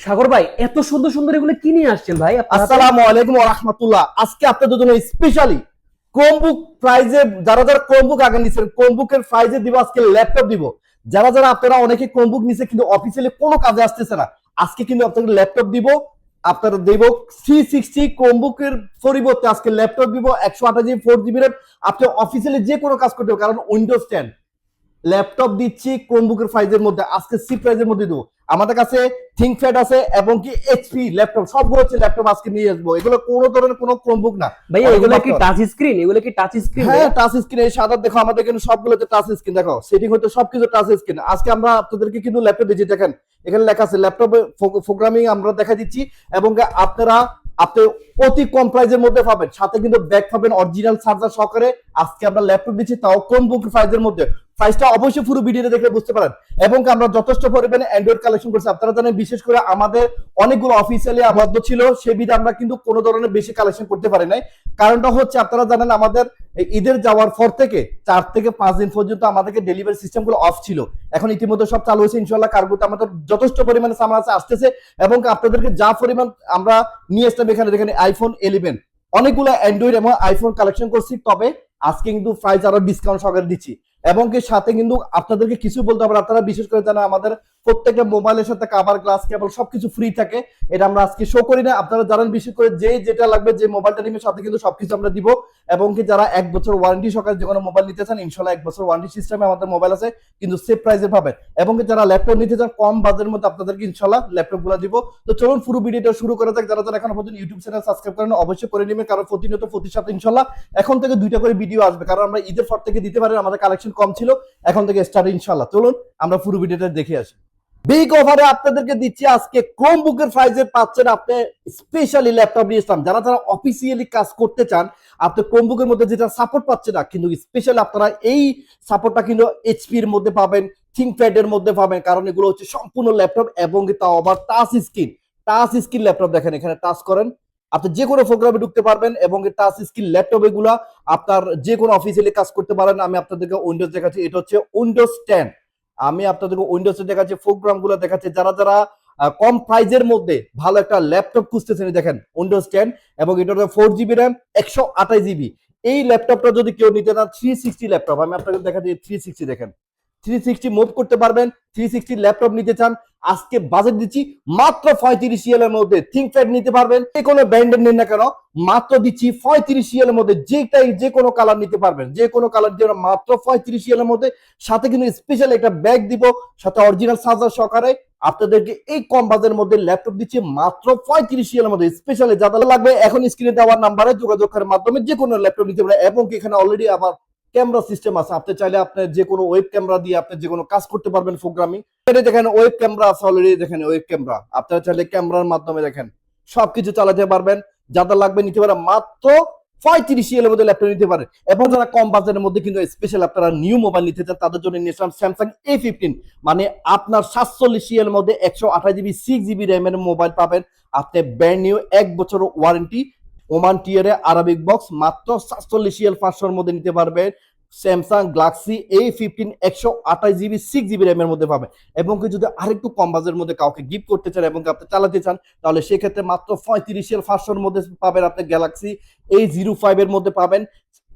সাগর ভাই, এত সুন্দর সুন্দর এগুলো কি নিয়ে আসছেন ভাই? আসসালামু আলাইকুম রাহমাতুল্লাহ। আজকে আপনাদের জন্য স্পেশালি ক্রোমবুক প্রাইজে যারা যারা ক্রোমবুক আগে নিছেন ক্রোমবুকের প্রাইজে দিব, আজকে ল্যাপটপ দিব। যারা যারা আপনারা অনেকে ক্রোমবুক নিছে কিন্তু অফিসিয়ালি কোনো কাজে আসতেছে না, আজকে কিন্তু আপনাদের ল্যাপটপ দিব আপনারা দেব থ্রি সিক্সটি ক্রোমবুকের পরিবর্তে আজকে ল্যাপটপ দিব, একশো আঠাশ জিবি ফোর জিবি র্যাম আপনি অফিসিয়ালি যে কোনো কাজ করতে হবে কারণ উইন্ডোজ টেন ল্যাপটপ দিচ্ছি ক্রোমবুকের প্রাইজের মধ্যে, আজকে সি প্রাইজের মধ্যে দেবো। আমাদের কাছে থিংকপ্যাড আছে এবং কি এইচপি ল্যাপটপ সবগুলো হচ্ছে ল্যাপটপ আজকে নিয়ে আসব। এগুলো কোনো ধরনের কোনো ক্রোমবুক না। অনেক এগুলো কি টাচ স্ক্রিন এগুলো কি টাচ স্ক্রিন হ্যাঁ টাচ স্ক্রিন এই সাদা দেখো আমাদের কিন্তু সবগুলোতে টাচ স্ক্রিন দেখো। সেটিং হতে সবকিছু টাচ স্ক্রিন আজকে আমরা আপনাদেরকে কিন্তু ল্যাপটপ দিচ্ছি দেখেন এখানে লেখা আছে ল্যাপটপে প্রোগ্রামিং আমরা দেখা দিচ্ছি এবং আপনারা আপনি অতি কম প্রাইজের মধ্যে পাবেন। সাথে কিন্তু ব্যাগ পাবেন অরিজিনাল চার্জার সহকারে। আজকে আমরা ল্যাপটপ দিচ্ছি তাও কোন বুক প্রাইজের মধ্যে। প্রাইসটা অবশ্যই পুরো ভিডিওতে দেখলে বুঝতে পারেন। এবং আমরা যথেষ্ট পরিমাণে অ্যান্ড্রয়েড কালেকশন করছি। আপনারা জানেন, বিশেষ করে আমাদের অনেকগুলো অফিসিয়ালি আবদ্ধ ছিল। সে বিধে আমরা কিন্তু কোনো ধরনের বেশি কালেকশন করতে পারি নাই। কারণটা হচ্ছে, আপনারা জানেন, আমাদের ঈদের যাওয়ার পর থেকে চার থেকে পাঁচ দিন পর্যন্ত আমাদেরকে ডেলিভারি সিস্টেমগুলো অফ ছিল। এখন ইতিমধ্যে সব চালু হয়েছে। ইনশাল্লাহ কার্গোতে আমাদের যথেষ্ট পরিমাণে সামান আছে, আসতেছে। এবং আপনাদেরকে যা পরিমাণ আমরা নিয়ে আসলাম এখানে এখানে আইফোন ইলেভেন অনেকগুলো অ্যান্ড্রয়েড এবং আইফোন কালেকশন করছি। তবে আজকে কিন্তু প্রাইস আরও ডিসকাউন্ট সহকারে দিচ্ছি। এবং কি সাথে কিন্তু আপনাদেরকে কিছু বলতে হবে। আপনারা বিশেষ করে জানা আমাদের প্রত্যেকটা মোবাইলের সাথে কাভার গ্লাস কেবল সবকিছু ফ্রি থাকে। এটা আমরা আজকে শো করি না। আপনারা জানেন বিশেষ করে যে যেটা লাগবে, যে মোবাইলটা নিবে সাথে কিন্তু সবকিছু আমরা দিব। এবং কি যারা এক বছর ওয়ারেন্টি সহকারে যে কোনো মোবাইল নিতে চান, ইনশাল্লাহ এক বছর ওয়ারেন্টি সিস্টেমে আমাদের মোবাইল আছে, কিন্তু সেফ প্রাইসে পাবেন। এবং কি যারা ল্যাপটপ নিতে চান, কম বাজেটের মধ্যে আপনাদেরকে ইনশাল্লাহ ল্যাপটপগুলো দিব। তো চলুন পুরো ভিডিওটা শুরু করা যাক। যারা যারা এখন পর্যন্ত ইউটিউব চ্যানেল সাবস্ক্রাইব করেন অবশ্যই করে নেবেন। কারণ প্রতিনিয়ত প্রতি সপ্তাহে ইনশাল্লাহ এখন থেকে দুইটা করে ভিডিও আসবে। কারণ আমরা ঈদের পর থেকে দিতে পারি আমাদের কালেকশন কম ছিল। এখন থেকে স্টার্ট ইনশাল্লাহ। চলুন আমরা পুরো ভিডিওটা দেখে আসি। বিগ অফারে আপনাদেরকে দিচ্ছি আজকে ক্রোম বুকের প্রাইজে পাচ্ছেন আপনি স্পেশালি ল্যাপটপ নিয়ে আসলাম যারা যারা অফিসিয়ালি কাজ করতে চান, আপনি ক্রোম বুকের মধ্যে যেটা সাপোর্ট পাচ্ছে না, কিন্তু স্পেশালি আপনারা এই সাপোর্টটা কিন্তু এইচপির মধ্যে পাবেন থিংকপ্যাড এর মধ্যে পাবেন, কারণ এগুলো হচ্ছে সম্পূর্ণ ল্যাপটপ এবং তাও আবার touch screen touch screen laptop দেখেন, এখানে টাচ করেন। আপনি যে কোনো প্রোগ্রামে ঢুকতে পারবেন এবং টাচ স্ক্রিন ল্যাপটপ এগুলা আপনার যে কোনো অফিসিয়ালি কাজ করতে পারেন। আমি আপনাদেরকে উইন্ডোজ দেখাচ্ছি, এটা হচ্ছে উইন্ডোজ টেন আমি আপনাদেরকে উইন্ডোজে দেখাচ্ছি প্রোগ্রামগুলো দেখাচ্ছি। যারা যারা কম প্রাইজের মধ্যে ভালো একটা ল্যাপটপ খুঁজতেছেন দেখেন উইন্ডোজ টেন এবং এটা ফোর জিবি র্যাম একশো আঠাশ জিবি এই ল্যাপটপটা যদি কেউ নিতে না থ্রি সিক্সটি ল্যাপটপ আমি আপনাকে দেখাচ্ছি থ্রি সিক্সটি দেখেন। থ্রি সিক্সটি মুভ করতে পারবেন থ্রি সিক্সটি ল্যাপটপ নিতে চান, আজকে বাজেট দিচ্ছি মাত্র পঁয়ত্রিশ এর মধ্যে। থিঙ্কপ্যাড নিতে পারবেন, যে কোনো ব্র্যান্ডের নিন না কেন, মাত্র দিচ্ছি পঁয়ত্রিশ এর মধ্যে। যেটাই, যে কোনো কালার নিতে পারবেন, যে কোনো কালার দিয়ে মাত্র পঁয়ত্রিশ এর মধ্যে। সাথে কিন্তু স্পেশাল একটা ব্যাগ দিব, সাথে অরিজিনাল চার্জার সহকারে আপনাদেরকে এই কম বাজারের মধ্যে ল্যাপটপ দিচ্ছি মাত্র পঁয়ত্রিশ এর মধ্যে। স্পেশালি যাদের লাগবে, এখন স্ক্রিনে দেওয়ার নাম্বারে যোগাযোগ করার মাধ্যমে যে কোনো ল্যাপটপ নিতে পারেন, এবং এখানে অলরেডি আবার ক্যামেরা সিস্টেম আছে। আপনি চাইলে আপনি যে কোনো ওয়েব ক্যামেরা দিয়ে আপনি যে কোনো কাজ করতে পারবেন প্রোগ্রামিং এটা দেখেন ওয়েব ক্যামেরা আছে অলরেডি দেখেন ওয়েব ক্যামেরা। আপনারা চাইলে ক্যামেরার মাধ্যমে দেখেন, সবকিছু চালাতে পারবেন। যাদের লাগবে নিতে পারেন, মাত্র পঁয়ত্রিশ এর মধ্যে ল্যাপটপ নিতে পারেন। এবং যারা কম বাজারের মধ্যে কিন্তু স্পেশাল আপনারা নিউ মোবাইল নিতে চান, তাদের জন্য নিয়েছিলাম স্যামসাং এ ফিফটিন মানে আপনার সাতচল্লিশ এর মধ্যে একশো আঠাশ জিবি সিক্স জিবি র্যামের মোবাইল পাবেন। আপনি ব্র্যান্ড নিউ এক বছর ওয়ারেন্টি ওমান টিয়ারে আরাবিক বক্স মাত্র সাতচল্লিশ এল পাঁচশোর মধ্যে নিতে পারবেন স্যামসাং গ্লাক্সি এ ফিফটিন একশো আঠাশ জিবি সিক্স জিবি র্যামের মধ্যে পাবেন এবং কি যদি আরেকটু কম বাজের মধ্যে কাউকে গিফট করতে চান এবং আপনি চালাতে চান, তাহলে সেক্ষেত্রে মাত্র পঁয়ত্রিশ এর পাঁচশোর মধ্যে পাবেন আপনি গ্যালাক্সি এই জিরো ফাইভ এর মধ্যে পাবেন।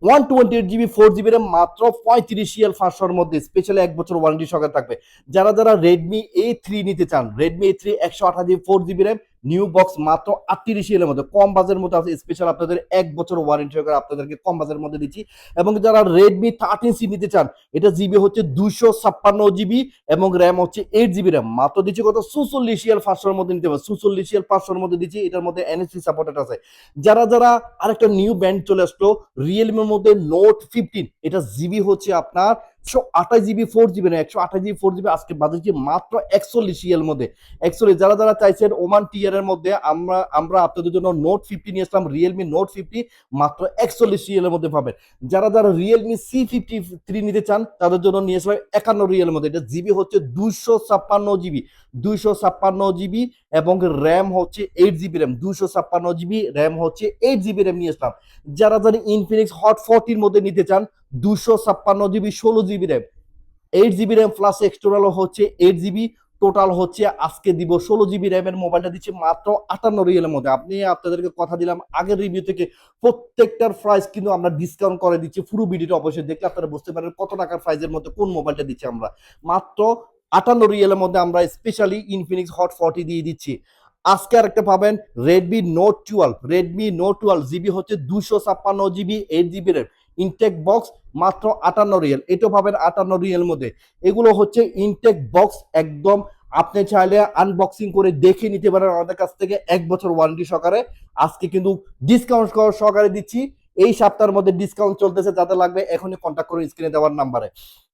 One twenty eight GB, four GB RAM মাত্র পঁয়ত্রিশ এল পাঁচশোর মধ্যে স্পেশালি এক বছর ওয়ারেন্টি সহকারে থাকবে। যারা যারা রেডমি এ থ্রি নিতে চান রেডমি এ থ্রি একশো আঠাশ GB four GB RAM new box মাত্র আটত্রিশ এর মধ্যে। কম বাজের মধ্যে আছে স্পেশাল আপনাদের এক বছর ওয়ারেন্টি সহকারে আপনাদেরকে কম বাজের মধ্যে দিচ্ছি। এবং যারা রেডমি থার্টিন সি নিতে চান, এটা জিবি হচ্ছে দুশো ছাপ্পান্ন জিবি এবং র্যাম হচ্ছে এইট জিবি র্যাম মাত্র দিচ্ছি কত? সুচল্লিশ ইয়ার পাঁচশোর মধ্যে নিতে পারবে সুচল্লিশ ইয়ার পাঁচশোর মধ্যে দিচ্ছি, এটার মধ্যে এনএসসি সাপোর্টেড আছে। যারা যারা আরেকটা নিউ ব্যান্ড চলে আসলো রিয়েলমির মধ্যে নোট ফিফটিন এটা জিবি হচ্ছে আপনার একশো আঠাশ জিবি ফোর জিবি না, একশো আঠাশ জিবি ফোর জিবি, আজকে বাজেট মাত্র একচল্লিশ ইয়ার মধ্যে। একচল্লিশ, যারা যারা চাইছেন ওমান টিয়ার এর মধ্যে, আমরা আমরা আপনাদের জন্য নোট ফিফটি নিয়ে আসলাম রিয়েলমি নোট ফিফটি মাত্র একচল্লিশ ইয়ারের মধ্যে পাবেন। যারা যারা রিয়েলমি সি ফিফটি থ্রি নিতে চান, তাদের জন্য নিয়ে আসলাম একান্ন রিয়েলের মধ্যে। এটা জিবি হচ্ছে দুইশো ছাপ্পান্ন জিবি, দুইশো ছাপ্পান্ন জিবি এবং র্যাম হচ্ছে এইট জিবি র্যাম, দুইশো ছাপ্পান্ন জিবি, র্যাম হচ্ছে এইট জিবি র্যাম নিয়ে আসলাম। যারা যারা ইনফিনিক্স হট ফোরটির মধ্যে নিতে চান দুশো ছাপ্পান্ন জিবি, ষোলো GB RAM eight GB RAM plus এক্সটোরাল হচ্ছে এইট জিবি টোটাল হচ্ছে আজকে দিব ষোলো জিবি র্যামের মোবাইলটা দিচ্ছি মাত্র আটান্ন রিয়েলের মধ্যে। আপনি আপনাদেরকে কথা দিলাম, আগের রিভিউ থেকে প্রত্যেকটার প্রাইস কিন্তু আমরা ডিসকাউন্ট করে দিচ্ছি, পুরো ভিডিওটা অবশ্যই দেখলে আপনারা বুঝতে পারেন কত টাকার প্রাইসের মধ্যে কোন মোবাইলটা দিচ্ছি আমরা। মাত্র আটান্ন রিয়েলের মধ্যে আমরা স্পেশালি ইনফিনিক্স হট ফর্টি দিয়ে দিচ্ছি। আজকে আরেকটা পাবেন Redmi Note twelve Redmi Note twelve GB হচ্ছে দুশো ছাপ্পান্ন GB eight GB RAM intact box মাত্র আটান্ন রিয়েল এটাও পাবেন আটান্ন রিয়েল মধ্যে। এগুলো হচ্ছে ইনটেক বক্স একদম। আপনি চাইলে আনবক্সিং করে দেখে নিতে পারেন আমাদের কাছ থেকে এক বছর ওয়ারেন্টি সহকারে। আজকে কিন্তু ডিসকাউন্ট সহকারে দিচ্ছি। এই সপ্তাহের মধ্যে ডিসকাউন্ট চলতেছে, যাতে লাগবে এখনই কন্ট্যাক্ট করুন স্ক্রিনে দেওয়ার নাম্বারে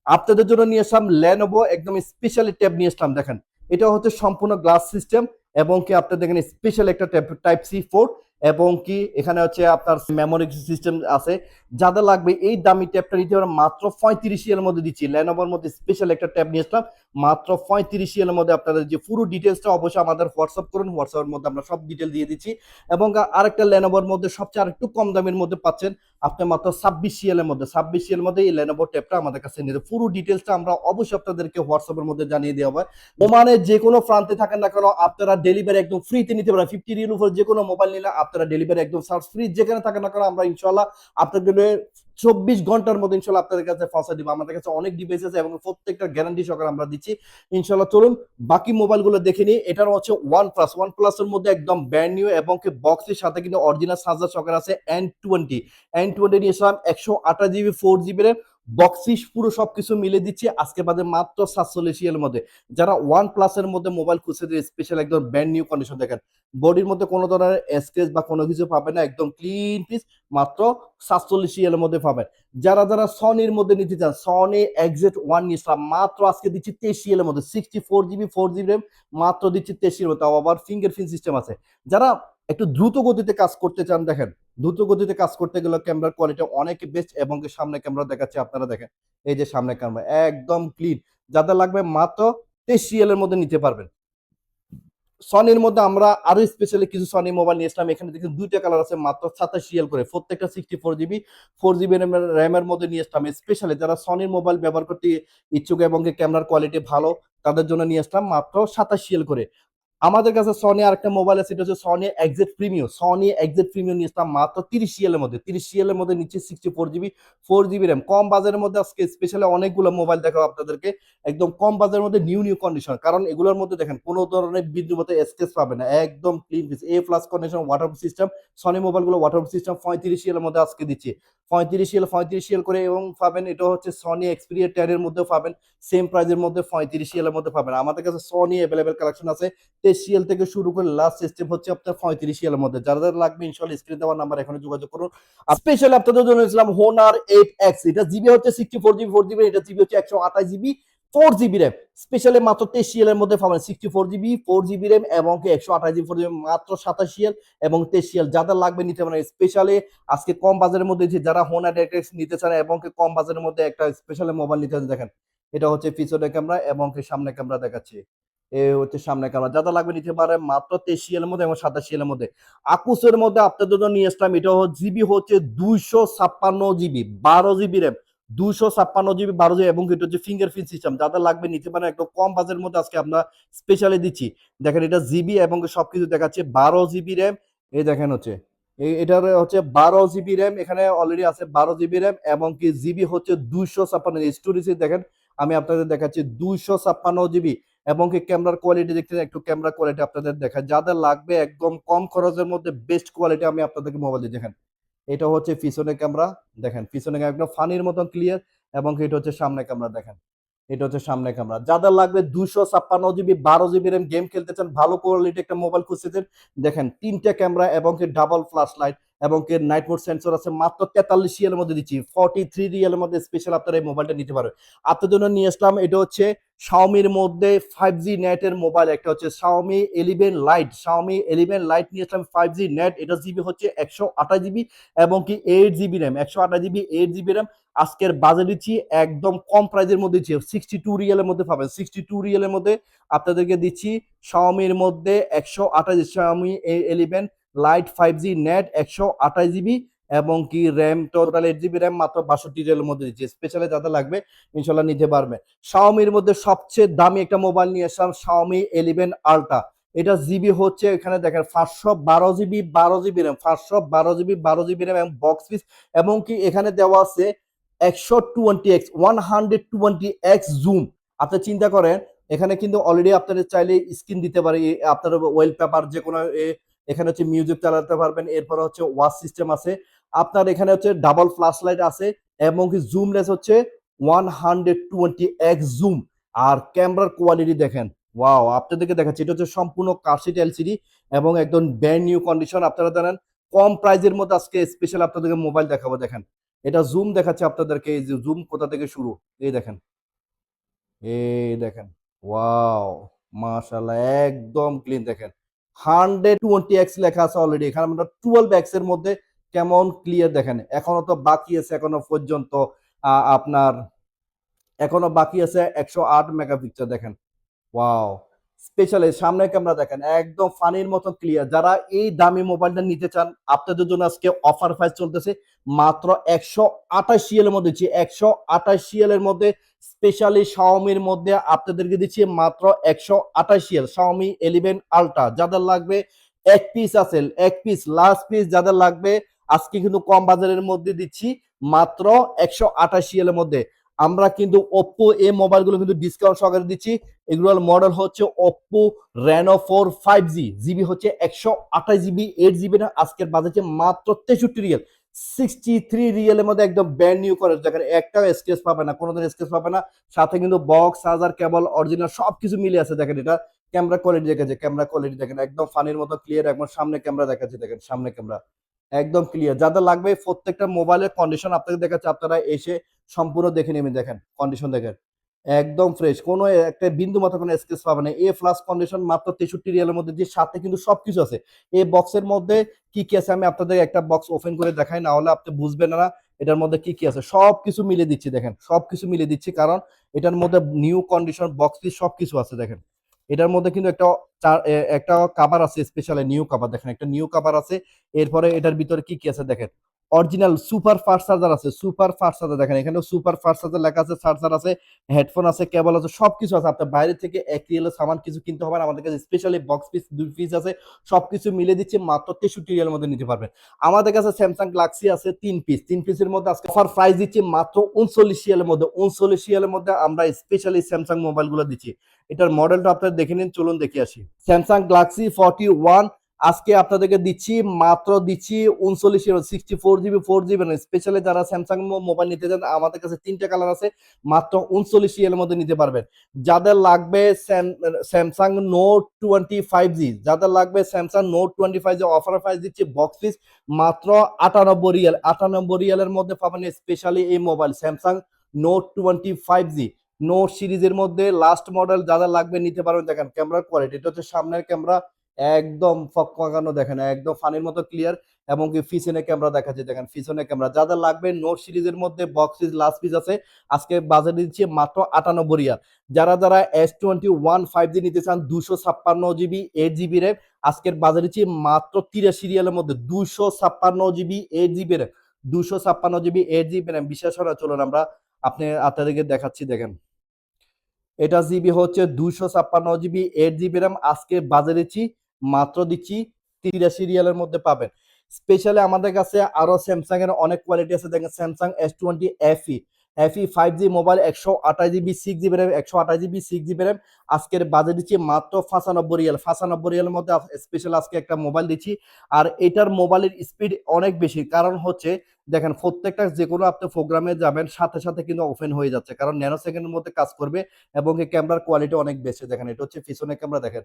আপনাদের জন্য নিয়ে আসলাম ল্যানোভো একদম স্পেশালি ট্যাব নিয়ে আসলাম, দেখেন। এটা হচ্ছে সম্পূর্ণ গ্লাস সিস্টেম এবং কি আপনার দেখেন স্পেশাল একটা ট্যাব টাইপ সি ফোর এবং কি এখানে হচ্ছে আপনার মেমোরি সিস্টেম আছে। যাদের লাগবে এই দামি ট্যাবটা নিতে পারেন, মাত্র পঁয়ত্রিশ এর মধ্যে দিচ্ছি। ল্যানোভার মধ্যে স্পেশাল একটা ট্যাব নিয়ে আসলাম। মাত্র পঁয়ত্রিশ এর মধ্যে আপনাদের যে পুরো ডিটেলসটা অবশ্যই আমাদের হোয়াটসঅ্যাপ করুন। হোয়াটসঅ্যাপের মধ্যে আমরা সব ডিটেল দিয়ে দিচ্ছি। এবং আরেকটা ল্যানোভার মধ্যে সবচেয়ে আরেকটু কম দামের মধ্যে পাচ্ছেন আপনি মাত্র ছাব্বিশ সিএল এর মধ্যে, ছাব্বিশ সিএল মধ্যে এই লেনোভো ট্যাবটা আমাদের কাছে নিতে পুরো ডিটেলসটা আমরা অবশ্যই আপনাদেরকে হোয়াটসঅ্যাপের মধ্যে জানিয়ে দেওয়া হবে। ওমানে যে কোনো প্রান্তে থাকেন না কেন, আপনারা ডেলিভারি একদম ফ্রিতে নিতে পারেন। ফিফটি রিল উপর যে কোনো মোবাইল নিলে আপনারা ডেলিভারি একদম সার্চ ফ্রি যেখানে থাকেন না কেন, আমরা ইনশাল্লাহ আপনাদের চব্বিশ ঘণ্টার মধ্যে ইনশাল্লাহ আপনাদের কাছে ফাঁসা দিব আমাদের কাছে অনেক ডিভাইস আছে এবং প্রত্যেকটা গ্যারান্টি সহকারে আমরা দিচ্ছি। ইনশাল্লাহ চলুন, বাকি মোবাইলগুলো দেখে নিই। এটার হচ্ছে ওয়ান প্লাস ওয়ান প্লাসের মধ্যে একদম ব্র্যান্ড নিউ এবং বক্সের সাথে কিন্তু অরিজিনাল সাজার সহকারে আছে এন টোয়েন্টি এন টোয়েন্টি নিয়ে এসলাম একশো আঠাশ জিবি ফোর জিবি বক্সিস পুরো সবকিছু মিলে দিচ্ছে। আজকে বাদে মাত্র সাতচল্লিশ এর মধ্যে। যারা ওয়ান প্লাসের মধ্যে মোবাইল খুঁজছে স্পেশাল একদম ব্র্যান্ড নিউ কন্ডিশন দেখেন। বডির মধ্যে কোনো ধরনের স্ক্রেচ বা কোনো কিছু পাবে না, একদম ক্লিন পিস মাত্র সাতচল্লিশ এর মধ্যে পাবেন। যারা যারা সনির মধ্যে নিতে চান সনি এক্সেট ওয়ান নিয়েছিলাম মাত্র আজকে দিচ্ছি তেইশ এর মধ্যে। Sixty four GB four GB RAM মাত্র দিচ্ছি তেইশ এর মধ্যে। আবার ফিঙ্গার প্রিন্ট সিস্টেম আছে। যারা একটু দ্রুত গতিতে কাজ করতে চান, দেখেন। দ্রুত গতিতে কাজ করতে গেলে ক্যামেরার কোয়ালিটি অনেক বেস্ট এবং সামনে ক্যামেরা দেখাচ্ছে আপনারা দেখেন, এই যে সামনে ক্যামেরা একদম ক্লিন যাদের লাগবে মাত্র তেইশ এর মধ্যে নিতে পারবেন। সনির মধ্যে আমরা আরও স্পেশালি কিছু সনি মোবাইল নিয়ে আসলাম এখানে দেখুন দুইটা কালার আছে, মাত্র সাতাশ রিয়াল করে। প্রত্যেকটা sixty four GB four GB র্যামের মধ্যে নিয়ে আসলাম স্পেশালি যারা সনির মোবাইল ব্যবহার করতে ইচ্ছুক এবং ক্যামেরার কোয়ালিটি ভালো, তাদের জন্য নিয়ে আসলাম মাত্র সাতাশ রিয়াল করে। আমাদের কাছে সনি আরেকটা মোবাইল আছে, এটা হচ্ছে সনি এক্সেট প্রিমিয়াম সনি এক্সেট প্রিমিয়াম নিয়ে আসলাম মাত্র তিরিশ এর মধ্যে। তিরিশ এর মধ্যে নিচ্ছে sixty four GB four GB RAM কম বাজারের মধ্যে আজকে স্পেশালি অনেকগুলো মোবাইল দেখাবো আপনাদেরকে। একদম কম বাজারের মধ্যে নিউ নিউ কন্ডিশন কারণ এগুলোর মধ্যে দেখেন, কোনো ধরনের বিদ্যুৎ মতো স্কেচ পাবে না। একদম clean piece A plus condition water system Sony মোবাইলগুলো water system পঁয়ত্রিশ এর মধ্যে আজকে দিচ্ছে। পঁয়ত্রিশ এল পঁয়ত্রিশ এল করে এবং পাবেন, এটা হচ্ছে সনি এক্সপিরিয়া টেনের মধ্যেও পাবেন। সেম প্রাইজের মধ্যে পঁয়ত্রিশ এর মধ্যে পাবেন। আমাদের কাছে সনি অ্যাভেলেবেল কালেকশন আছে। তেইশ এল থেকে শুরু করে লাস্ট স্টেপ হচ্ছে আপনার পঁয়ত্রিশ এর মধ্যে। যারা যারা লাগবে ইনশাল্লাহ স্ক্রিন দেওয়ার নাম্বার এখানে যোগাযোগ করুন। স্পেশালি আপনাদের জন্য ইসলাম হোনার এইট এক্স এটা জিবি হচ্ছে sixty four GB four GB এটা জিবি হচ্ছে একশো আঠাশ GB four GB RAM specially মাত্র তেইশ এর মধ্যে পাবেন sixty four GB four GB RAM এবং একশো আঠাশ জিবি ফোর জিবি মাত্র সাতাশ এল এবং তেইশ এল যাদের লাগবে নিতে পারেন স্পেশালি আজকে কম বাজারের মধ্যে যে যারা হোনার ডেটেক্স নিতে চান এবং কম বাজারের মধ্যে একটা স্পেশাল মোবাইল নিতে চান, দেখেন। এটা হচ্ছে পিছনে ক্যামেরা এবং সামনে ক্যামেরা দেখাচ্ছি। হচ্ছে সামনে ক্যামেরা যাদের লাগবে নিতে পারে মাত্র তেইশ এর মধ্যে এবং সাতাশি এর মধ্যে। আকুসের মধ্যে আপনাদের জন্য নিয়ে আসলাম, এটা জিবি হচ্ছে দুইশো ছাপ্পান্ন জিবি, বারো জিবি র্যাম। দুশো ছাপ্পান্ন জিবি, বারো জিবি, এবং এটা হচ্ছে ফিঙ্গার প্রিন্ট সিস্টেম যাদের লাগবে নিতে পারেন একটু কম বাজেটের মধ্যে আজকে আমরা স্পেশালি দিচ্ছি। দেখেন এটা জিবি এবং সবকিছু দেখাচ্ছে বারো জিবি র্যাম। এই দেখেন হচ্ছে এটার হচ্ছে বারো জিবি র্যাম, এখানে অলরেডি আছে বারো জিবি র্যাম এবং কি জিবি হচ্ছে দুইশো ছাপ্পান্ন স্টোরেজ দেখেন, আমি আপনাদের দেখাচ্ছি দুইশো ছাপ্পান্ন জিবি। এবং কি ক্যামেরার কোয়ালিটি দেখতে একটু ক্যামেরা কোয়ালিটি আপনাদের দেখা যাদের লাগবে একদম কম খরচের মধ্যে বেস্ট কোয়ালিটি আমি আপনাদেরকে মোবাইল দিয়ে দেখেন এটা হচ্ছে পিছনে ক্যামেরা দেখেন, পিছনে একদম ফানির মতন ক্লিয়ার এবং এটা হচ্ছে সামনে ক্যামেরা দেখেন। এটা হচ্ছে সামনে ক্যামেরা যাদের লাগবে দুশো ছাপ্পান্ন জিবি, বারো জিবি র্যাম গেম খেলতে চান, ভালো কোয়ালিটি একটা মোবাইল খুঁজতেছেন, দেখেন, তিনটা ক্যামেরা এবং ডাবল ফ্লাশ লাইট এবং কি নাইট মোড সেন্সর আছে মাত্র তেতাল্লিশ এর মধ্যে দিচ্ছি। ফর্টি থ্রি রিয়েল মধ্যে স্পেশাল আপনারা এই মোবাইলটা নিতে পারবেন। আপনার জন্য নিয়ে আসলাম, এটা হচ্ছে শাওমির মধ্যে ফাইভ জি নেটের মোবাইল একটা হচ্ছে Xiaomi eleven lite Xiaomi eleven lite নিয়ে আসলাম ফাইভ জি নেট এটা জিবি হচ্ছে একশো আঠাশ জিবি এবং কি এইট জিবি র্যাম একশো আঠাশ জিবি এইট জিবি র্যাম আজকের বাজেট দিচ্ছি একদম কম প্রাইজের মধ্যে দিচ্ছি সিক্সটি টু রিয়েলের মধ্যে পাবেন। সিক্সটি টু রিয়েলের মধ্যে আপনাদেরকে দিচ্ছি শাওমির মধ্যে একশো আঠাশ Xiaomi eleven lite five G net একশো আঠাশ জিবি এবং কি RAM total eight GB RAM মাত্র বাষট্টি জিবির মধ্যে দিচ্ছে। স্পেশালি যাদের লাগবে, ইনশাল্লাহ নিতে পারবে। শাওমির মধ্যে সবচেয়ে দামি একটা মোবাইল নিয়ে আসলাম শাওমি এলিভেন আলট্রা এটা জিবি হচ্ছে, এখানে দেখেন পাঁচশো বারো জিবি বারো জিবি র্যাম পাঁচশো বারো জিবি বারো জিবি র্যাম এবং বক্স পিস এবং কি এখানে দেওয়া আছে একশো twenty X one hundred twenty X zoom আপনি চিন্তা করেন, এখানে কিন্তু অলরেডি আপনাদের চাইলে স্ক্রিন দিতে পারে, আপনার ওয়েল পেপার যে কোনো এখানে হচ্ছে মিউজিক চালাতে পারবেন, এরপর হচ্ছে ওয়াচ সিস্টেম আছে। আপনার এখানে হচ্ছে ডাবল ফ্ল্যাশ লাইট আছে এবং কি জুম লেস হচ্ছে one hundred twenty X zoom আর ক্যামেরার কোয়ালিটি দেখেন ওয়াও আপনাদেরকে দেখাচ্ছি, এটা হচ্ছে সম্পূর্ণ কার্সিট এলসিডি এবং একদম ব্যান্ড নিউ কন্ডিশন আপনারা জানেন, কম প্রাইজের মধ্যে আজকে স্পেশাল আপনাদেরকে মোবাইল দেখাবো, দেখেন। এটা জুম দেখাচ্ছে আপনাদেরকে, এই যে জুম কোথা থেকে শুরু? এই দেখেন। এই দেখেন ওয়াও মাশাআল্লাহ, একদম ক্লিন দেখেন। হান্ড্রেড টোয়েন্টি এক্স লেখা আছে অলরেডি এখানে আমরা টুয়েলভ এক্সের মধ্যে কেমন ক্লিয়ার দেখেন। এখনও তো বাকি আছে এখনও পর্যন্ত আপনার, এখনও বাকি আছে একশো আট মেগাপিক্সেল দেখেন। ওয়াও। স্পেশালি সামনে ক্যামেরা দেখেন, একদম ফানির মতো ক্লিয়ার যারা এই দামি মোবাইলটা নিতে চান, আপনাদের জন্য আজকে অফার প্রাইস চলতেছে মাত্র একশো আঠাশ এর মধ্যে দিচ্ছি। একশো আঠাশ এর মধ্যে স্পেশালি শাওমির মধ্যে আপনাদেরকে দিচ্ছি মাত্র একশো আঠাশ এল শাওমি এলিভেন আলট্রা যাদের লাগবে এক পিস আছে, এক পিস লাস্ট পিস যাদের লাগবে, আজকে কিন্তু কম বাজারের মধ্যে দিচ্ছি মাত্র একশো আঠাশি এর মধ্যে। আমরা কিন্তু ওপ্পো এই মোবাইলগুলো কিন্তু ডিসকাউন্ট সহকারে দিচ্ছি। এগুলোর মডেল হচ্ছে Oppo Reno four five G GB হচ্ছে একশো আঠাশ জিবি এইট জিবি না, আজকের বাজেটে মাত্র তেষট্টি রিয়েল। সিক্সটি থ্রি রিয়েলের মধ্যে একদম ব্র্যান্ড নিউ করে দেখেন, একটাও স্কেচ পাবে না কোনো কোনোদিন স্কেচ পাবে না। সাথে কিন্তু বক্স চার্জার কেবল অরিজিনাল সব কিছু মিলে আছে। দেখেন, এটা ক্যামেরা কোয়ালিটি দেখেছে ক্যামেরা কোয়ালিটি দেখেন, একদম ফানির মতো ক্লিয়ার একদম সামনে ক্যামেরা দেখাচ্ছে। দেখেন, সামনে ক্যামেরা একদম ক্লিয়ার যাদের লাগবে প্রত্যেকটা মোবাইলের কন্ডিশন আপনাকে দেখাচ্ছে, আপনারা এসে সম্পূর্ণ দেখে নেবেন, দেখেন কন্ডিশন দেখেন। একদম ফ্রেশ কোনো একটা বিন্দু মতো কোনো স্কেচ পাবে না। এ প্লাস কন্ডিশন মাত্র তেষট্টি রিয়ালের মধ্যে যে সাথে কিন্তু সবকিছু আছে। এই বক্সের মধ্যে কি কি আছে আমি আপনাদের একটা বক্স ওপেন করে দেখাই, না হলে আপনি বুঝবেন না এটার মধ্যে কি কি আছে। সব কিছু মিলে দিচ্ছি, দেখেন সব কিছু মিলে দিচ্ছি কারণ এটার মধ্যে নিউ কন্ডিশন বক্স সব কিছু আছে, দেখেন। এটার মধ্যে কিন্তু একটা একটা কাভার আছে স্পেশালি নিউ কাভার দেখেন, একটা নিউ কাভার আছে। এরপরে এটার ভিতরে কি কি আছে দেখেন? অরিজিনাল সুপার ফাস্ট চার্জার আছে, সুপার ফাস্ট চার্জার দেখেন এখানে সুপার ফাস্ট চার্জার লেখা আছে, চার্জার আছে, হেডফোন আছে, কেবল আছে, সবকিছু আছে। আপনার বাইরে থেকে এক রিয়েলের সামান কিছু কিনতে হবে আমাদের কাছে স্পেশালি বক্স পিস দুই পিস আছে, সবকিছু মিলে দিচ্ছে, মাত্র তেষট্টি রিয়ালের মধ্যে নিতে পারবেন। আমাদের কাছে স্যামসাং গ্যালাক্সি আছে তিন পিস তিন পিসের মধ্যে আজকে অফার প্রাইস দিচ্ছি মাত্র উনচল্লিশ রিয়ালের মধ্যে, উনচল্লিশ রিয়ালের মধ্যে আমরা স্পেশালি স্যামসাং মোবাইলগুলো দিচ্ছি। এটার মডেলটা আপনারা দেখে নিন, চলুন দেখে আসি। স্যামসাং গ্যালাক্সি ফর্টি ওয়ান আজকে আপনাদেরকে দিচ্ছি, মাত্র দিচ্ছি উনচল্লিশ sixty four GB four GB specially যারা স্যামসাং মোবাইল নিতে চান, আমাদের কাছে তিনটা কালার আছে, মাত্র উনচল্লিশ এর মধ্যে নিতে পারবেন। যাদের লাগবে Samsung note twenty five G যাদের লাগবে Samsung note twenty five G offer price দিচ্ছি বক্স পিস মাত্র আটানব্বই রিয়াল। আটানব্বই রিয়ালের মধ্যে পাবেন স্পেশালি এই mobile Samsung note twenty five G note সিরিজের মধ্যে লাস্ট মডেল যাদের লাগবে নিতে পারবেন, দেখেন ক্যামেরার কোয়ালিটি এটা হচ্ছে সামনের ক্যামেরা একদম ফকানো দেখেন একদম ফানির মতো ক্লিয়ার এবং কি পিছনে ক্যামেরা দেখাচ্ছে, দেখেন পিছনে ক্যামেরা যাদের লাগবে নোট সিরিজের মধ্যে বক্স সিরিজ লাস্ট পিস আছে, আজকে বাজারে দিচ্ছি মাত্র আটানব্বই রিয়াল যারা যারা S twenty one five G নিতে চান দুশো ছাপ্পান্ন জিবি এইট জিবি র্যাম আজকের বাজারে দিচ্ছি মাত্র তিরাশি রিয়ালের মধ্যে দুশো ছাপ্পান্ন জিবি এইট জিবি র্যাম দুশো ছাপ্পান্ন জিবি এইট জিবি র্যাম বিশেষ করে চলুন আমরা আপনি আপনাদেরকে দেখাচ্ছি, দেখেন। এটা জিবি হচ্ছে দুশো ছাপ্পান্ন জিবি এইট জিবি র্যাম আজকে বাজারে দিচ্ছি মাত্র দিচ্ছি তিরাশি রিয়ালের মধ্যে পাবেন। স্পেশালি আমাদের কাছে আরও স্যামসাং এর অনেক কোয়ালিটি আছে। দেখেন Samsung S twenty FE FE five G mobile একশো আঠাশ জিবি সিক্স জিবি র্যাম একশো আঠাশ জিবি সিক্স জিবি র্যাম আজকের বাজে দিচ্ছি মাত্র পাঁচানব্বই রিয়াল। পাঁচানব্বই রিয়ালের মধ্যে স্পেশাল আজকে একটা মোবাইল দিচ্ছি। আর এটার মোবাইলের স্পিড অনেক বেশি। কারণ হচ্ছে, দেখেন প্রত্যেকটা যে কোনো আপনি প্রোগ্রামে যাবেন, সাথে সাথে কিন্তু ওপেন হয়ে যাচ্ছে। কারণ ন্যানো সেকেন্ডের মধ্যে কাজ করবে এবং এই ক্যামেরার কোয়ালিটি অনেক বেশি। দেখেন এটা হচ্ছে পিছনে ক্যামেরা দেখেন।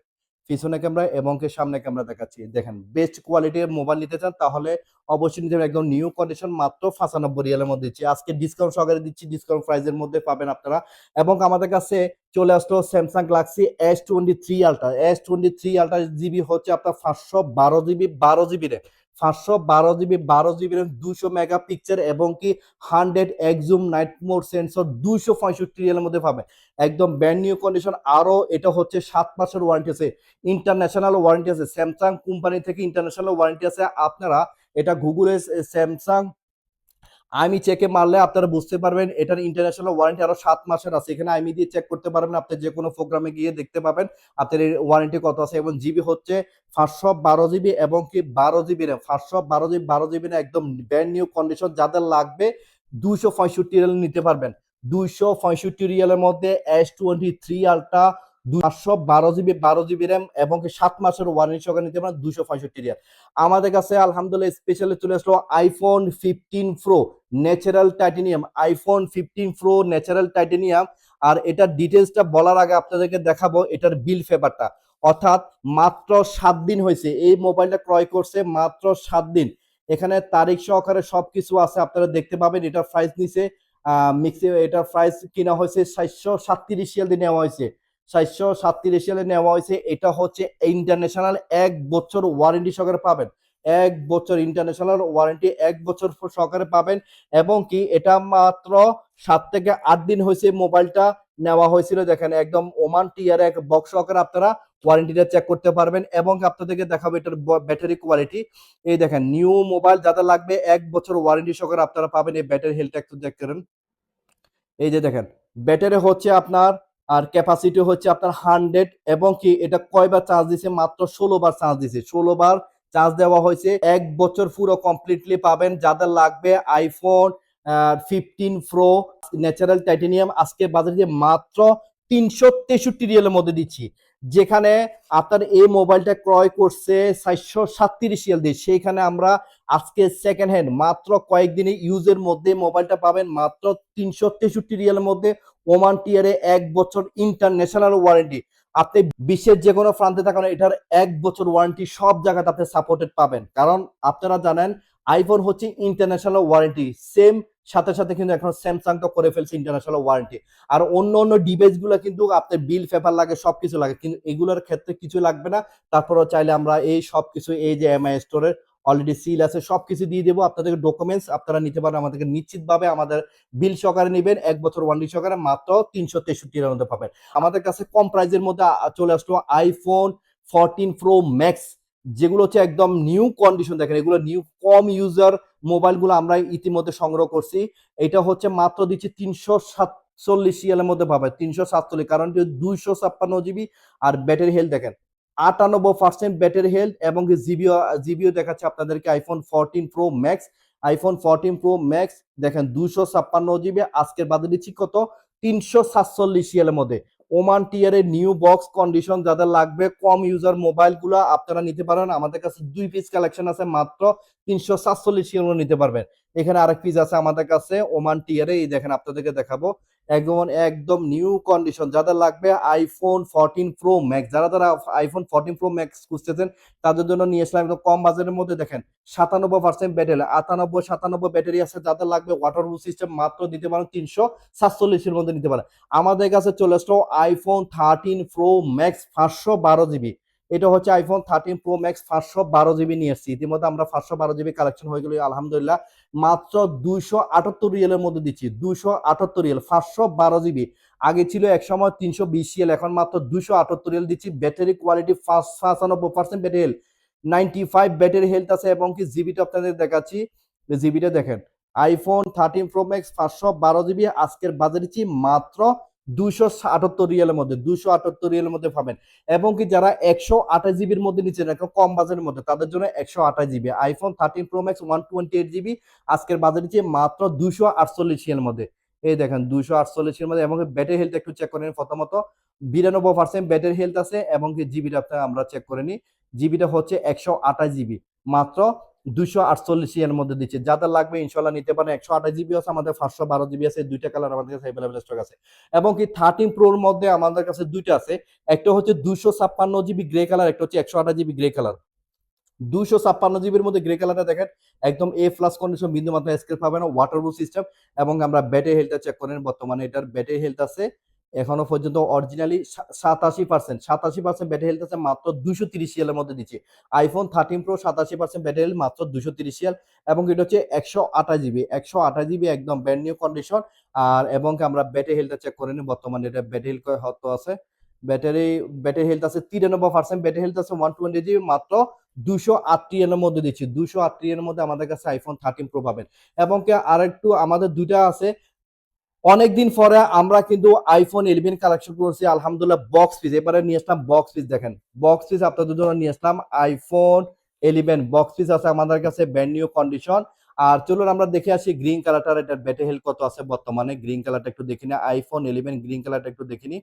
পিছনে ক্যামেরা এবং সামনে ক্যামেরা দেখাচ্ছি। দেখেন বেস্ট কোয়ালিটির মোবাইল নিতে চান, তাহলে অবশ্যই নিতে একদম নিউ কন্ডিশন মাত্র পাঁচানব্বই রিয়ালের মধ্যে দিচ্ছি। আজকে ডিসকাউন্ট সহকারে দিচ্ছি ডিসকাউন্ট প্রাইসের মধ্যে পাবেন আপনারা। এবং আমাদের কাছে চলে আসলো Samsung Galaxy S twenty three ultra S twenty three ultra GB হচ্ছে আপনার পাঁচশো বারো জিবি বারো জিবি র্যাম পাঁচশো বারো জিবি বারো জিবি র্যাম দুশো মেগা পিকচার এবং কি hundred x zoom night mode sensor দুশো পঁয়ষট্টি রিয়ালের মধ্যে পাবে। একদম ব্র্যান্ড নিউ কন্ডিশন আরও এটা হচ্ছে সাত মাসের ওয়ারেন্টি আছে। ইন্টারন্যাশনাল ওয়ারেন্টি আছে। স্যামসাং কোম্পানি থেকে ইন্টারন্যাশনাল ওয়ারেন্টি আছে। আপনারা এটা গুগলের স্যামসাং আমি চেকে মারলে আপনারা বুঝতে পারবেন, এটার ইন্টারন্যাশনাল ওয়ারেন্টি আরও সাত মাসের আছে। এখানে আমি দিয়ে চেক করতে পারবেন, আপনি যে কোনো প্রোগ্রামে গিয়ে দেখতে পাবেন, আপনার এই ওয়ারেন্টি কত আছে। এবং জিবি হচ্ছে পাঁচশো বারো জিবি এবং কি বারো জিবি র্যাম পাঁচশো বারো জিবি বারো জিবি না একদম ব্র্যান্ড নিউ কন্ডিশন যাদের লাগবে দুইশো পঁয়ষট্টি রিয়াল নিতে পারবেন। দুইশো পঁয়ষট্টি রিয়ালের মধ্যে এস টোয়েন্টি থ্রি আলট্রা পাঁচশো বারো জিবি বারো জিবি র্যাম এবং সাত মাসের ওয়ারেন্টি সহকারে নিতে পারেন দুইশো পঁয়ষট্টি রিয়াল। আমাদের কাছে আলহামদুলিল্লাহ স্পেশালি চলে আসলো iPhone fifteen pro natural titanium iPhone fifteen pro natural titanium আর এটার ডিটেলসটা বলার আগে আপনাদেরকে দেখাবো এটার বিল পেপারটা অর্থাৎ মাত্র সাত দিন হয়েছে। এই মোবাইলটা ক্রয় করছে মাত্র সাত দিন। এখানে তারিখ সহকারে সবকিছু আছে, আপনারা দেখতে পাবেন এটার প্রাইস নিচে। মিক্সি এটার প্রাইস কিনা হয়েছে সাতশো সাতত্রিশ সাল দিয়ে নেওয়া হয়েছে। সাতশো সাতত্রিশ সালে নেওয়া হয়েছে। এটা হচ্ছে ইন্টারন্যাশনাল এক বছর ওয়ারেন্টি সহকারে পাবেন। এক বছর ইন্টারন্যাশনাল ওয়ারেন্টি এক বছর সহকারে পাবেন এবং কি এটা মাত্র সাত থেকে আট দিন হয়েছে মোবাইলটা নেওয়া হয়েছিল। দেখেন একদম ওমান টিয়ার এক বক্স সহকারে আপনারা ওয়ারেন্টিটা চেক করতে পারবেন এবং আপনাদেরকে দেখাবো এটার ব্যাটারি কোয়ালিটি এই দেখেন নিউ মোবাইল যাদের লাগবে এক বছর ওয়ারেন্টি সহকারে আপনারা পাবেন এই ব্যাটারি হেলথ একটু দেখতেন এই যে দেখেন ব্যাটারি হচ্ছে আপনার আর ক্যাপাসিটি হচ্ছে আপনার হান্ড্রেড এবং কি এটা কয়বার চার্জ দিছে? মাত্র ষোলো বার চার্জ দিছে। ষোলো বার চার্জ দেওয়া হয়েছে। এক বছর পুরো কমপ্লিটলি পাবেন। যাদের লাগবে iPhone fifteen pro natural titanium আজকে বাজারে মাত্র তিনশো তেষট্টি রিয়েলের মধ্যে দিচ্ছি। যেখানে আপনার এই মোবাইলটা ক্রয় করছে চারশো সাতত্রিশ রিয়াল দিয়ে। সেইখানে আমরা আজকে সেকেন্ড হ্যান্ড মাত্র কয়েকদিনে ইউজের মধ্যে মোবাইলটা পাবেন মাত্র তিনশো তেষট্টি রিয়ালের মধ্যে। ওমান টিয়ারে এক বছর ইন্টারন্যাশনাল ওয়ারেন্টি আপনি বিশ্বের যে কোনো প্রান্তে থাকুন এটার এক বছর ওয়ারেন্টি সব জায়গাতে আপনি সাপোর্টেড পাবেন। কারণ আপনারা জানেন আইফোন হচ্ছে ইন্টারন্যাশনাল ওয়ারেন্টি সেম সাথে সাথে কিন্তু এখন স্যামসাং তো করে ফেলছে ইন্টারন্যাশনাল ওয়ারেন্টি আর অন্য অন্য ডিভাইসগুলো কিন্তু আপনার বিল পেপার লাগে, সবকিছু লাগে। কিন্তু এগুলোর ক্ষেত্রে কিছু লাগবে না। তারপরও চাইলে আমরা এই সবকিছু এই যে এমআই স্টোরের অলরেডি সিল আছে, সবকিছু দিয়ে দেবো। আপনাদের ডকুমেন্টস আপনারা নিতে পারেন আমাদেরকে নিশ্চিতভাবে আমাদের বিল সহকারে নেবেন। এক বছর ওয়ারেন্টি সহকারে মাত্র তিনশো তেষট্টির মধ্যে পাবেন। আমাদের কাছে কম প্রাইজের মধ্যে চলে আসলো আইফোন ফোরটিন প্রো ম্যাক্স যেগুলো হচ্ছে একদম নিউ কন্ডিশন দেখেন, এগুলো নিউ কম ইউজার মোবাইলগুলো আমরা ইতিমধ্যে সংগ্রহ করছি। এটা হচ্ছে মাত্র দিচ্ছি তিনশো সাতচল্লিশ এর মধ্যে পাবেন তিনশো সাতচল্লিশ। কারণ দুইশো ছাপ্পান্ন জিবি আর ব্যাটারি হেলথ দেখেন আটানব্বই পার্সেন্ট ব্যাটারি হেলথ এবং জিবিও জিবিও দেখাচ্ছে আপনাদেরকে iPhone fourteen pro max iPhone fourteen pro max দেখেন দুইশো ছাপ্পান্ন জিবি আজকের বাদে দিচ্ছি কত? তিনশো সাতচল্লিশ এর মধ্যে। ওমান টিয়ারের নিউ বক্স কন্ডিশন যাদের লাগবে, কম ইউজার মোবাইলগুলো আপনারা নিতে পারেন। আমাদের কাছে দুই পিস কালেকশন আছে, মাত্র তিনশো সাতচল্লিশ নিতে পারবেন। এখানে আরেক পিস আছে আমাদের কাছে ওমান টিয়ারে এই দেখেন আপনাদেরকে দেখাবো। একদম একদম নিউ কন্ডিশন যাদের লাগবে আইফোন ফোরটিন প্রো ম্যাক্স যারা যারা আইফোন ফোরটিন প্রো ম্যাক্স খুঁজতেছেন, তাদের জন্য নিয়ে আসলাম একদম কম বাজারের মধ্যে। দেখেন, সাতানব্বই পার্সেন্ট ব্যাটারি আটানব্বই, সাতানব্বই ব্যাটারি আছে, যাদের লাগবে ওয়াটার প্রুফ সিস্টেম মাত্র দিতে পারেন তিনশো সাতচল্লিশের মধ্যে নিতে পারেন। আমাদের কাছে চলে আসলো আইফোন থার্টিন প্রো ম্যাক্স পাঁচশো বারো জিবি এটা হচ্ছে আইফোন থার্টিন প্রো ম্যাক্স পাঁচশো বারো জিবি নিয়ে এসেছি। ইতিমধ্যে আমরা পাঁচশো বারো জিবি কালেকশন হয়ে গেল, আলহামদুলিল্লাহ। মাত্র দুইশো আটাত্তর রিয়েলের মধ্যে দিচ্ছি, দুইশো আটাত্তর রিয়েল পাঁচশো বারো জিবি। আগে ছিল এক সময় তিনশো বিশ রিয়েল এখন মাত্র দুইশো আটাত্তর রিয়েল দিচ্ছি। ব্যাটারি কোয়ালিটি পঁচানব্বই percent battery health ninety five battery health আছে এবং কি জিবিটা আপনাদের দেখাচ্ছি। জিবিটা দেখেন আইফোন থার্টিন প্রো ম্যাক্স পাঁচশো বারো জিবি, আজকের বাজারে মাত্র দুইশো আটাত্তর রিয়েলের মধ্যে, দুইশো আটাত্তর রিয়েলের মধ্যে পাবেন। এবং কি যারা একশো আঠাশ জিবির মধ্যে নিচ্ছেন, একদম কম বাজারের মধ্যে, তাদের জন্য একশো আঠাশ GB. IPhone thirteen pro max one twenty eight GB. আজকের বাজারে দিচ্ছে মাত্র দুইশো আটচল্লিশ এর মধ্যে। এই দেখেন, দুইশো আটচল্লিশের মধ্যে, এবং ব্যাটারি হেলথ একটু চেক করে নিন প্রথমত। বিরানব্বই পার্সেন্ট ব্যাটারি হেলথ আছে, এবং কি জিবিটা আমরা চেক করে নিই। জিবিটা হচ্ছে একশো আঠাশ জিবি। মাত্র দুইশো আটচল্লিশ এর মধ্যে দিচ্ছে। যাদের লাগবে ইনশাল্লাহ নিতে পারেন। একশো আঠাশ জিবি আছে, আমাদের পাঁচশো বারো জিবি আছে দুইটা কালার আমাদের কাছে অ্যাভেলেবল স্টক আছে। এবং কি থার্টিন প্রোর মধ্যে আমাদের কাছে দুইটা আছে। একটা হচ্ছে দুইশো ছাপ্পান্ন জিবি গ্রে কালার একটা হচ্ছে একশো আঠাশ জিবি গ্রে কালার দুইশো ছাপ্পান্ন জিবির মধ্যে গ্রে কালারটা দেখেন, একদম এ প্লাস কন্ডিশন বিন্দু মাত্রা স্কেল পাবে না ওয়াটার সিস্টেম এবং আমরা ব্যাটারি হেলথটা চেক করেন। বর্তমানে এটার ব্যাটারি হেলথ আছে এখনও পর্যন্ত অরিজিনালি সাতাশি পার্সেন্ট সাতাশি পার্সেন্ট ব্যাটারি হেলথ আছে মাত্র দুশো তিরিশ এর মধ্যে দিচ্ছে। আইফোন থার্টিন প্রো সাতাশি পার্সেন্ট ব্যাটারি হেলথ মাত্র দুশো তিরিশ এবং এটা হচ্ছে একশো আঠাশ জিবি একশো আঠাশ জিবি একদম ব্র্যান্ড নিউ কন্ডিশন আর এবং আমরা ব্যাটারি হেলথটা চেক করে নিই, বর্তমানে এটা ব্যাটারি হেলথ কত আছে? ব্যাটারি ব্যাটারি হেলথ আছে তিরানব্বই পার্সেন্ট ব্যাটারি হেলথ আছে ওয়ান টোয়েন্টি জিবি মাত্র দুশো এর মধ্যে দিচ্ছি। দুশো এর মধ্যে আমাদের কাছে আইফোন থার্টিন প্রো পাবেন। এবং আরেকটু আমাদের দুইটা আছে অনেকদিন পরে আমরা কিন্তু আইফোন ইলেভেন কালেকশন করছি, আলহামদুলিল্লাহ বক্স পিস এবারে নিয়ে আসলাম বক্স পিস দেখেন। বক্স পিস আপনাদের জন্য নিয়ে আসলাম আইফোন ইলেভেন বক্স পিস আছে আমাদের কাছে ব্যান্ড নিউ কন্ডিশন আর চলুন আমরা দেখে আসি গ্রিন কালারটার এটার ব্যাটারি হেলথ কত আছে বর্তমানে। গ্রিন কালারটা একটু দেখি না আইফোন ইলেভেন গ্রিন কালারটা একটু দেখিনি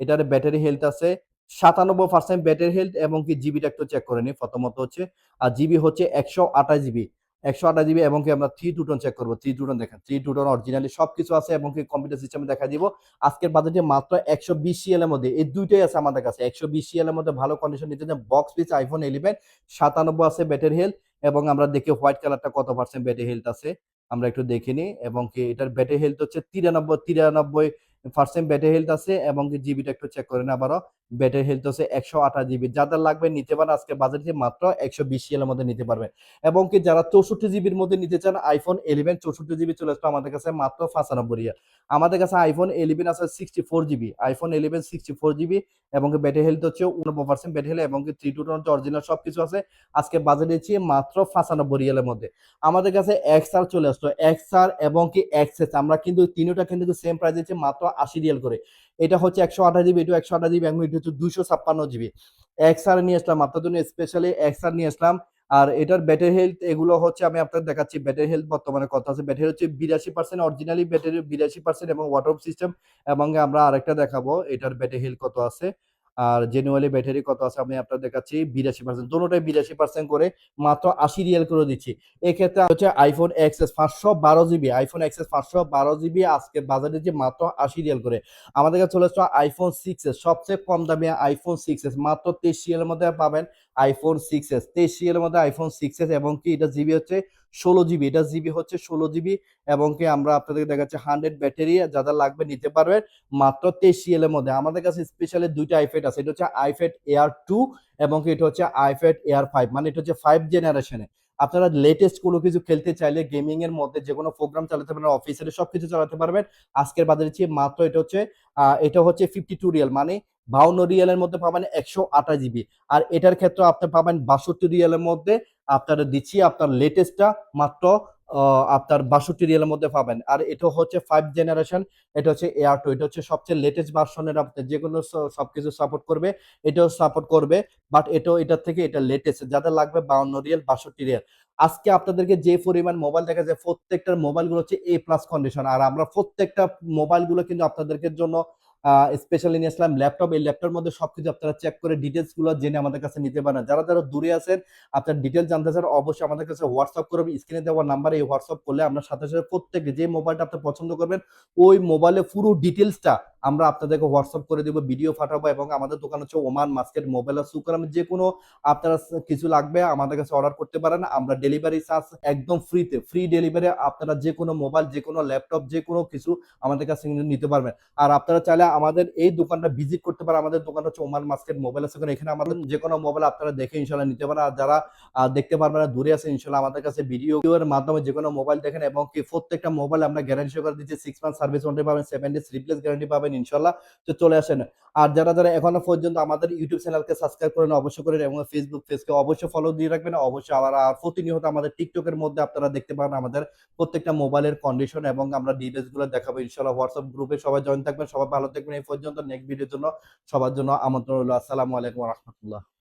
এটার ব্যাটারি হেলথ আছে সাতানব্বই পার্সেন্ট ব্যাটারি হেলথ এবং কি জিবিটা একটু চেক করে নিই প্রথমত হচ্ছে, আর জিবি হচ্ছে একশো আঠাশ জিবি একশো আঠাশ জিবি এবং আমরা থ্রি টুটন চেক করব। থ্রি টু টোন দেখেন থ্রি টু টোন অরিজিনালি সবকিছু আছে এবং কম্পিউটার সিস্টেমে দেখা দিব। আজকের বাজেটে মাত্র একশো বিশ সিএল এর মধ্যে, এই দুইটাই আছে আমাদের কাছে। একশো বিশ সিএল এর মধ্যে ভালো কন্ডিশন নিতে বক্স পিস আইফোন ইলেভেন সাতানব্বই আছে ব্যাটারি হেলথ এবং আমরা দেখি হোয়াইট কালারটা কত পার্সেন্ট ব্যাটারি হেলথ আছে, আমরা একটু দেখে নিই। এবং কি এটার ব্যাটারি হেলথ হচ্ছে তিরানব্বই তিরানব্বই পার্সেন্ট ব্যাটারি হেলথ আছে এবং জিবিটা একটু চেক করেন আবারও। ব্যাটারি হেলথ হচ্ছে একশো আঠাশ জিবি যাদের লাগবে নিতে পারেন আজকে বাজারে মাত্র একশো বিশ সিএলের মধ্যে নিতে পারবেন। এবং কি যারা চৌষট্টি জিবির মধ্যে নিতে চান আইফোন ইলেভেন চৌষট্টি জিবি চলে আসবে আমাদের কাছে মাত্র পঁচানব্বই রিয়াল। আমাদের কাছে আইফোন ইলেভেন আছে sixty four GB iPhone eleven sixty four GB এবং ব্যাটারি হেলথ হচ্ছে উনব্বই পার্সেন্ট ব্যাটারি হেলথ এবং থ্রি টু টোন অরিজিনাল সব কিছু আছে আজকে বাজারে দিচ্ছি মাত্র পঁচানব্বই রিয়ালের মধ্যে। আমাদের কাছে এক্সআর চলে আসতো এক্সআর এবং কি এক্সএস আমরা কিন্তু তিনটা কিন্তু সেম প্রাইস দিচ্ছি মাত্র আশি রিয়াল করে। এটা হচ্ছে একশো আঠাশ জিবি এটা একশো আঠাশ জিবি এবং এটা হচ্ছে দুশো ছাপ্পান্ন জিবি। এক্স আর নিয়ে আসলাম আপনার জন্য স্পেশালি এক্স এক্সআর নিয়ে আসলাম। আর এটার ব্যাটারি হেলথ এগুলো হচ্ছে আমি আপনাদের দেখাচ্ছি। ব্যাটারি হেলথ বর্তমানে কত আছে? ব্যাটারি হচ্ছে বিরাশি পার্সেন্ট অরিজিনালি ব্যাটারি বিরাশি পার্সেন্ট এবং ওয়াটার সিস্টেম এবং আমরা আরেকটা দেখাবো, এটার ব্যাটারি হেলথ কত আছে? আর জেনুয়ালি ব্যাটারি কত আছে আমি আপনার দেখাচ্ছি, বিরাশি পার্সেন্ট দুটোটাই বিরাশি পার্সেন্ট করে মাত্র আশি রিয়াল করে দিচ্ছি। এক্ষেত্রে হচ্ছে আইফোন এক্সএস পাঁচশো বারো জিবি আইফোন এক্সএস পাঁচশো বারো জিবি আজকে বাজারে যে মাত্র আশি রিয়াল করে। আমাদের কাছে চলে আসছে আইফোন সিক্স এস সবচেয়ে কম দামে আইফোন সিক্স এস মাত্র তেইশ রিয়ালের মধ্যে পাবেন আইফোন সিক্স এস তেইশ রিয়ালের মধ্যে আইফোন সিক্স এস এবং কি এটা জিবি হচ্ছে ষোলো জিবি এটা জিবি হচ্ছে ষোলো জিবি এবং কি আমরা আপনাদের দেখাচ্ছি হান্ড্রেড ব্যাটারি যা যা লাগবে নিতে পারবেন মাত্র তেইশ সিএল এর মধ্যে। আমাদের কাছে স্পেশালি দুইটা আইফেট আছে, এটা হচ্ছে আইফেট এয়ার টু এবং কি এটা হচ্ছে আইফেট এয়ার ফাইভ মানে এটা হচ্ছে ফাইভ জেনারেশনে আপনারা লেটেস্ট কোনো কিছু খেলতে চাইলে গেমিং এর মধ্যে যে কোনো প্রোগ্রাম চালাতে পারবেন অফিসের সব কিছু চালাতে পারবেন। আজকের বাজারে চেয়ে মাত্র এটা হচ্ছে এটা হচ্ছে ফিফটি টু রিয়াল মানে বাউন্ন রিয়ালের মধ্যে পাবেন একশো আঠাশ জিবি আর এটার ক্ষেত্রে আপনি পাবেন বাষট্টি রিয়ালের মধ্যে আপনারা দিচ্ছি, আপনার লেটেস্টটা মাত্র আপনার বাষট্টি রিয়ালের মধ্যে পাবেন। আর এটা হচ্ছে ফাইভ জেনারেশন এটা হচ্ছে এয়ার টু এটা হচ্ছে সবচেয়ে লেটেস্ট ভার্সনের আপনি যে কোনো স- সবকিছু সাপোর্ট করবে, এটাও সাপোর্ট করবে বাট এটাও, এটার থেকে এটা লেটেস্ট যাদের লাগবে বাউন্ন রিয়াল বাষট্টি রিয়াল আজকে আপনাদেরকে যে পরিমাণ মোবাইল দেখা যায়, প্রত্যেকটার মোবাইলগুলো হচ্ছে এ প্লাস কন্ডিশন আর আমরা প্রত্যেকটা মোবাইলগুলো কিন্তু আপনাদেরকে জন্য স্পেশালি নিয়ে আসলাম ল্যাপটপ এই ল্যাপটপের মধ্যে সবকিছু আপনারা চেক করে ডিটেলসগুলো জেনে আমাদের কাছে নিতে পারেন। যারা যারা দূরে আছেন, আপনার ডিটেলস জানতে চান, অবশ্যই আমাদের কাছে হোয়াটসঅ্যাপ করবেন স্ক্রিনে দেওয়া নাম্বারে এই হোয়াটসঅ্যাপ করলে আপনার সাথে সাথে প্রত্যেকে যে মোবাইলটা আপনি পছন্দ করবেন, ওই মোবাইলে পুরো ডিটেলসটা আমরা আপনাদেরকে হোয়াটসঅ্যাপ করে দেবো ভিডিও পাঠাবো এবং আমাদের দোকান হচ্ছে ওমান মাস্কেট মোবাইল আর সুকারাম যে কোনো আপনারা কিছু লাগবে, আমাদের কাছে অর্ডার করতে পারেন। আমরা ডেলিভারি চার্জ একদম ফ্রিতে ফ্রি ডেলিভারি আপনারা যে কোনো মোবাইল যে কোনো ল্যাপটপ যে কোনো কিছু আমাদের কাছে নিতে পারবেন। আর আপনারা চাইলে আমাদের এই দোকানটা ভিজিট করতে পারেন। আমাদের দোকান হচ্ছে ওমান মাস্কেট মোবাইল আছে এখানে আমাদের যে কোনো মোবাইল আপনারা দেখে ইনশাল্লাহ নিতে পারেন। আর যারা দেখতে পারবেন না, দূরে আছে ইনশাল্লাহ আমাদের কাছে ভিডিও এর মাধ্যমে যে কোনো মোবাইল দেখেন এবং প্রত্যেকটা মোবাইল আমরা গ্যারান্টি সহকারে দিচ্ছি। সিক্স মান্থ সার্ভিস ওয়ারেন্টি পাবেন সেভেন ডেজ রিপ্লেস গ্যারান্টি পাবেন। ইনশাল্লাহ। তো চলে আসেন। আর যারা যারা এখনও পর্যন্ত আমাদের ইউটিউব চ্যানেলকে সাবস্ক্রাইব করেন, অবশ্যই করেন এবং ফেসবুক পেজকে অবশ্যই ফলো দিয়ে রাখবেন। অবশ্যই আবার, আর প্রতিনিয়ত আমাদের টিকটকের মধ্যে আপনারা দেখতে পারেন আমাদের প্রত্যেকটা মোবাইলের কন্ডিশন এবং আমরা ডিটেলসগুলো দেখাবো, ইনশাল্লাহ। হোয়াটসঅ্যাপ গ্রুপে সবাই জয়েন থাকবেন, সবাই ভালো থাকবেন। এই পর্যন্ত নেক্সট ভিডিওর জন্য সবার জন্য আমন্ত্রণ রইল। আসসালামু আলাইকুম রহমতুল্লাহ।